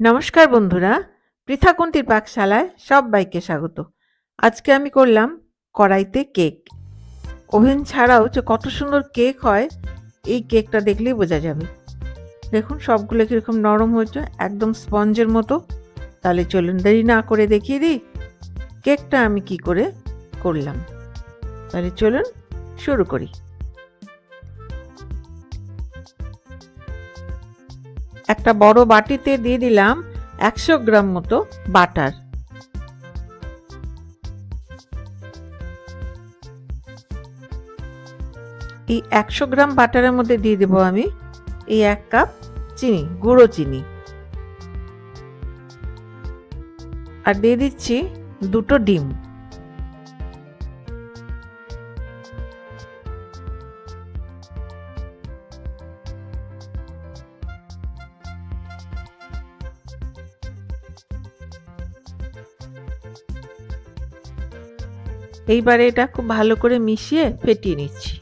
নমস্কার বন্ধুরা, পৃথাকুন্তির পাকশালায় সব বাইকে স্বাগত। আজকে আমি করলাম কড়াইতে কেক। ওভেন ছাড়াও যে কত সুন্দর কেক হয়, এই কেকটা দেখলেই বোঝা যাবে। দেখুন, সবগুলো কীরকম নরম হয়েছে, একদম স্পঞ্জের মতো। তাহলে চলুন দেরি না করে দেখিয়ে দিই, কেকটা আমি কি করে করলাম। তাহলে চলুন শুরু করি। একটা বড় বাটিতে দিয়ে দিলাম একশো গ্রাম মতো বাটার। এই একশো গ্রাম বাটারের মধ্যে দিয়ে দেবো আমি এই এক কাপ চিনি, গুঁড়ো চিনি। আর দিয়ে দিচ্ছি দুটো ডিম। এইবারে এটা খুব ভালো করে মিশিয়ে ফেটিয়ে নিচ্ছি।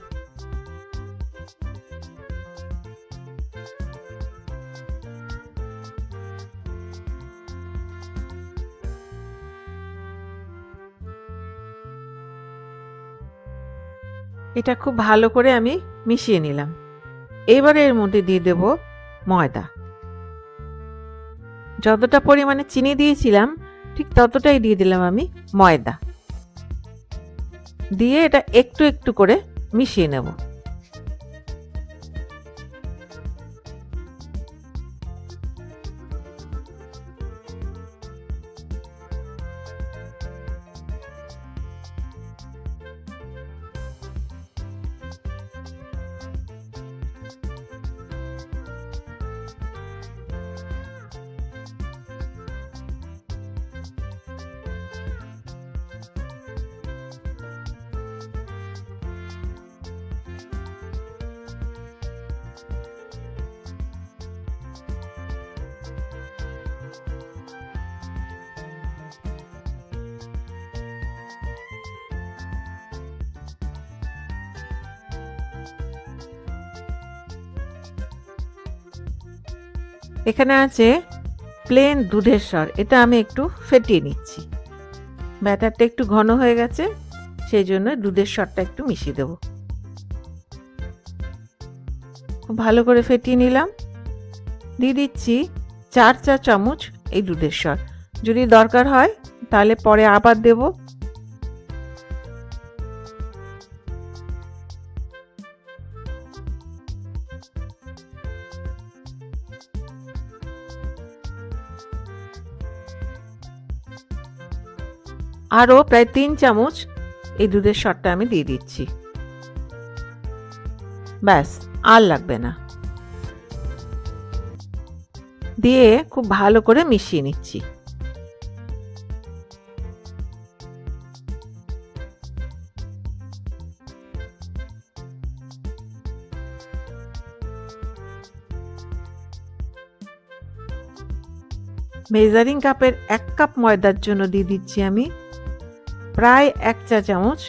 এটা খুব ভালো করে আমি মিশিয়ে নিলাম। এবারে এর মধ্যে দিয়ে দেব ময়দা। যতটা পরিমাণে চিনি দিয়েছিলাম, ঠিক ততটাই দিয়ে দিলাম আমি ময়দা। দিয়ে এটা একটু একটু করে মিশিয়ে নেব। এখানে আছে প্লেন দুধের স্বর এটা আমি একটু ফেটিয়ে নিচ্ছি। ব্যাটারটা একটু ঘন হয়ে গেছে, সেই জন্য দুধের স্বরটা একটু মিশিয়ে দেব। খুব ভালো করে ফেটিয়ে নিলাম। দিয়ে দিচ্ছি চার চা চামচ এই দুধের স্বর যদি দরকার হয়, তাহলে পরে আবার দেবো। আরও প্রায় তিন চামচ এই দুধের শটটা আমি দিয়ে দিচ্ছি। ব্যাস, আর লাগবে না। দিয়ে খুব ভালো করে মিশিয়ে নিচ্ছি। মেজারিং কাপের এক কাপ ময়দার জন্য দিয়ে দিচ্ছি আমি প্রায় এক চা চামচ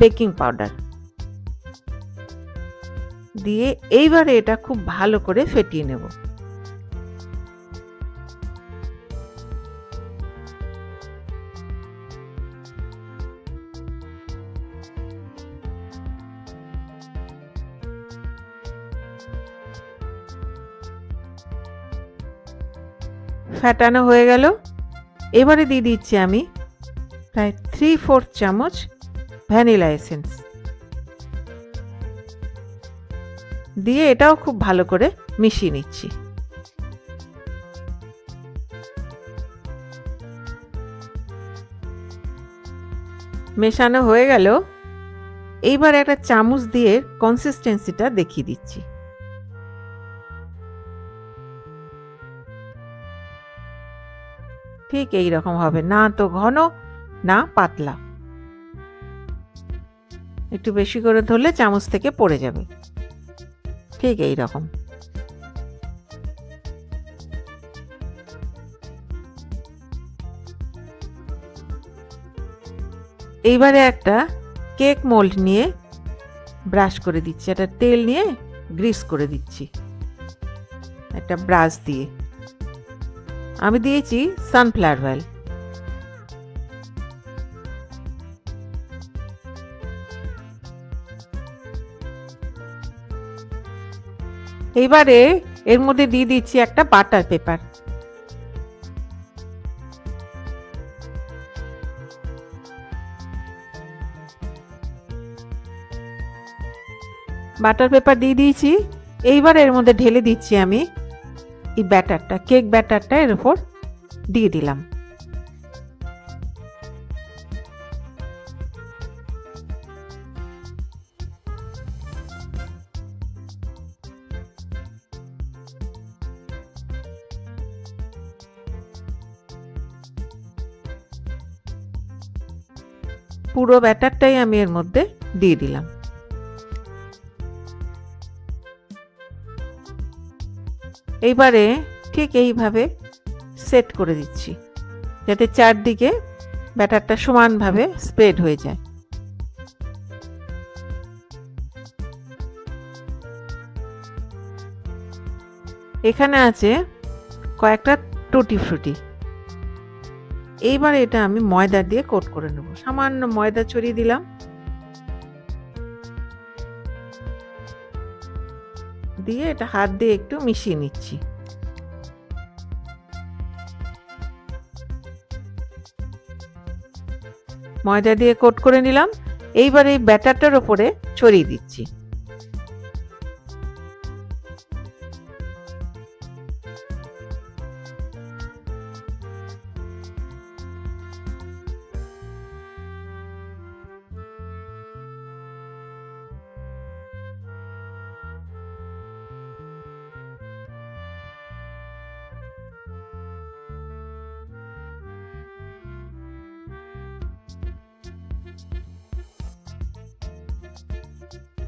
বেকিং পাউডার। দিয়ে এইবারে এটা খুব ভালো করে ফেটিয়ে নেব। ফ্যাটানো হয়ে গেল। এবারে দিয়ে দিচ্ছি আমি প্রায় থ্রি ফোর্থ চামচ ভ্যানিলা এসেন্স। দিয়ে এটাও খুব ভালো করে মিশিয়ে নিচ্ছি। মেশানো হয়ে গেল। এইবার একটা চামচ দিয়ে কনসিস্টেন্সিটা দেখিয়ে দিচ্ছি। ঠিক এই রকম হবে। না তো ঘন না পাতলা। একটু বেশি করে ধরলে চামচ থেকে পড়ে যাবে। ঠিক এই রকম। এইবারে একটা কেক মোল্ড নিয়ে ব্রাশ করে দিচ্ছি। একটা তেল নিয়ে গ্রিস করে দিচ্ছি। একটা ব্রাশ দিয়ে। আমি দিয়েছি সানফ্লাওয়ার অয়েল। এইবারে এর মধ্যে দিয়ে দিচ্ছি একটা বাটার পেপার। বাটার পেপার দিয়ে দিয়েছি। এইবার এর মধ্যে ঢেলে দিচ্ছি আমি এই ব্যাটারটা, কেক ব্যাটারটা এর উপর দিয়ে দিলাম। পুরো ব্যাটারটাই আমি এর মধ্যে দিয়ে দিলাম। এইবারে ঠিক এইভাবে সেট করে দিচ্ছি, যাতে চারদিকে ব্যাটারটা সমানভাবে স্প্রেড হয়ে যায়। এখানে আছে কয়েকটা টুটি ফ্রুটি এইবার এটা আমি ময়দা দিয়ে কোট করে নেব। সামান্য ময়দা ছড়িয়ে দিলাম। দিয়ে এটা হাত দিয়ে একটু মিশিয়ে নিচ্ছি। ময়দা দিয়ে কোট করে নিলাম। এইবার এই ব্যাটারটার ওপরে ছড়িয়ে দিচ্ছি।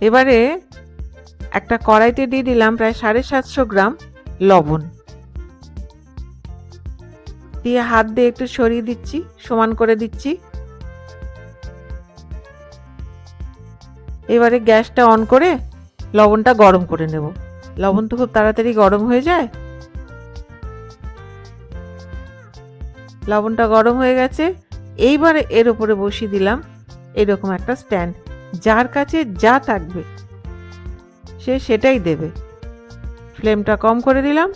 এবারে একটা কড়াইতে দিয়ে দিলাম প্রায় সাড়ে সাতশো গ্রাম লবণ। দিয়ে হাত দিয়ে একটু সরিয়ে দিচ্ছি, সমান করে দিচ্ছি। এবারে গ্যাসটা অন করে লবণটা গরম করে নেব। লবণ তো খুব তাড়াতাড়ি গরম হয়ে যায়। লবণটা গরম হয়ে গেছে। এইবারে এর উপরে বসিয়ে দিলাম এরকম একটা স্ট্যান্ড। যার কাছে যা থাকবে, সে সেটাই দেবে। ফ্লেমটা কম করে দিলাম।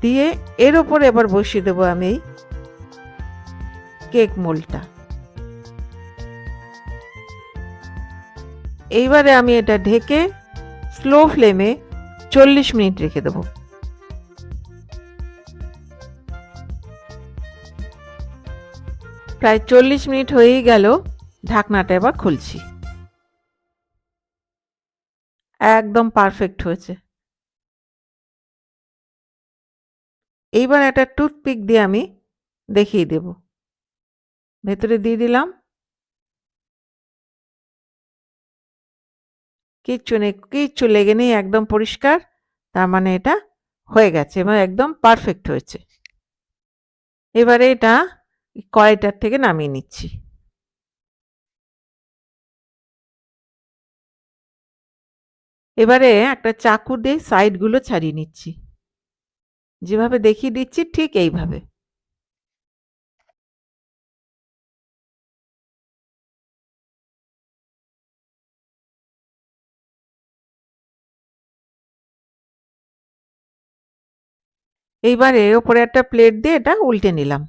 দিয়ে এর ওপরে এবার বসিয়ে দেবো আমি এই কেক মোলটা। এইবারে আমি এটা ঢেকে স্লো ফ্লেমে চল্লিশ মিনিট রেখে দেবো। প্রায় চল্লিশ মিনিট হয়েই গেল। ঢাকনাটা এবার খুলছি। একদম পারফেক্ট হয়েছে। এইবার একটা টুথপিক দিয়ে আমি দেখিয়ে দেব। ভেতরে দিয়ে দিলাম। কিচ্ছু নেই, কিচ্ছু লেগে নেই, একদম পরিষ্কার। তার মানে এটা হয়ে গেছে এবং একদম পারফেক্ট হয়েছে। এবারে এটা কড়াইটার থেকে নামিয়ে নিচ্ছি। এবারে একটা চাকু দিয়ে সাইডগুলো ছাড়িয়ে নিচ্ছি। যেভাবে দেখিয়ে দিচ্ছি ঠিক এইভাবে। এইবারে ওপরে একটা প্লেট দিয়ে এটা উল্টে নিলাম।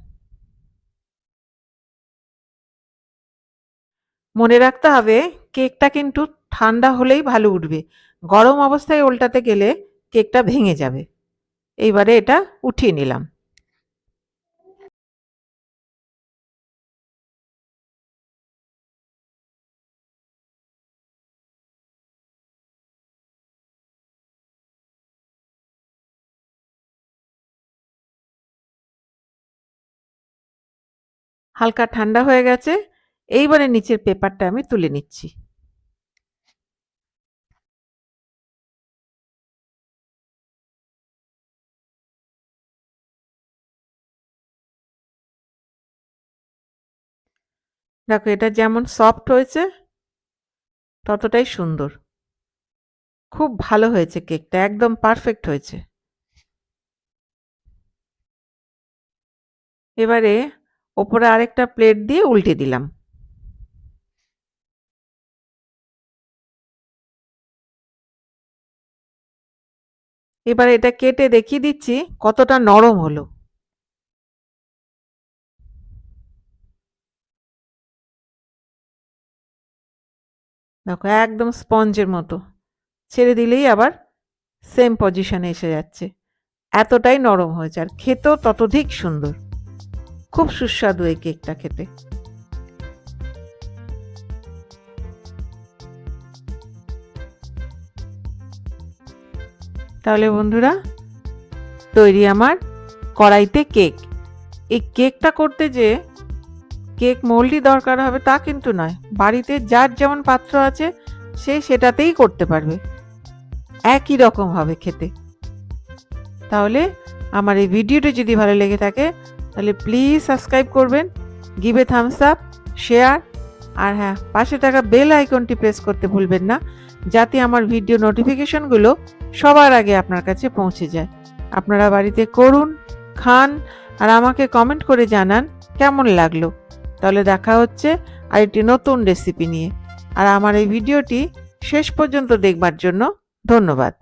মনে রাখতে হবে কেকটা কিন্তু ঠান্ডা হলেই ভালো উঠবে। গরম অবস্থায় উল্টাতে গেলে কেকটা ভেঙে যাবে। এইবারে এটা উঠিয়ে নিলাম। হালকা ঠান্ডা হয়ে গেছে। এইবারে নিচের পেপারটা আমি তুলে নিচ্ছি। দেখো, এটা যেমন সফট হয়েছে, ততটাই সুন্দর। খুব ভালো হয়েছে কেকটা একদম পারফেক্ট হয়েছে। এবারে ওপরে আরেকটা প্লেট দিয়ে উল্টে দিলাম। এবার এটা কেটে দেখিয়ে দিচ্ছি, কতটা নরম হলো। দেখো, একদম স্পঞ্জের মতো। ছেড়ে দিলেই আবার সেম পজিশনে এসে যাচ্ছে। এতটাই নরম হয়েছে আর খেতেও ততধিক সুন্দর। খুব সুস্বাদু এই কেকটা খেতে। তাহলে বন্ধুরা, তৈরি আমার কড়াইতে কেক। এই কেকটা করতে যে কেক মোল্ডই দরকার হবে তা কিন্তু নয়। বাড়িতে যার যেমন পাত্র আছে, সে সেটাতেই করতে পারবে। একই রকম হবে খেতে। তাহলে আমার এই ভিডিওটি যদি ভালো লেগে থাকে, তাহলে প্লিজ সাবস্ক্রাইব করবেন give a thumbs up share আর হ্যাঁ পাশে থাকা বেল আইকনটি প্রেস করতে ভুলবেন না, যাতে আমার ভিডিও নোটিফিকেশনগুলো সবার আগে আপনার কাছে পৌঁছে যায়। আপনারা বাড়িতে করুন, খান, আর আমাকে কমেন্ট করে জানান কেমন লাগল। তাহলে দেখা হচ্ছে আর একটি নতুন রেসিপি নিয়ে। আর আমার এই ভিডিওটি শেষ পর্যন্ত দেখবার জন্য ধন্যবাদ।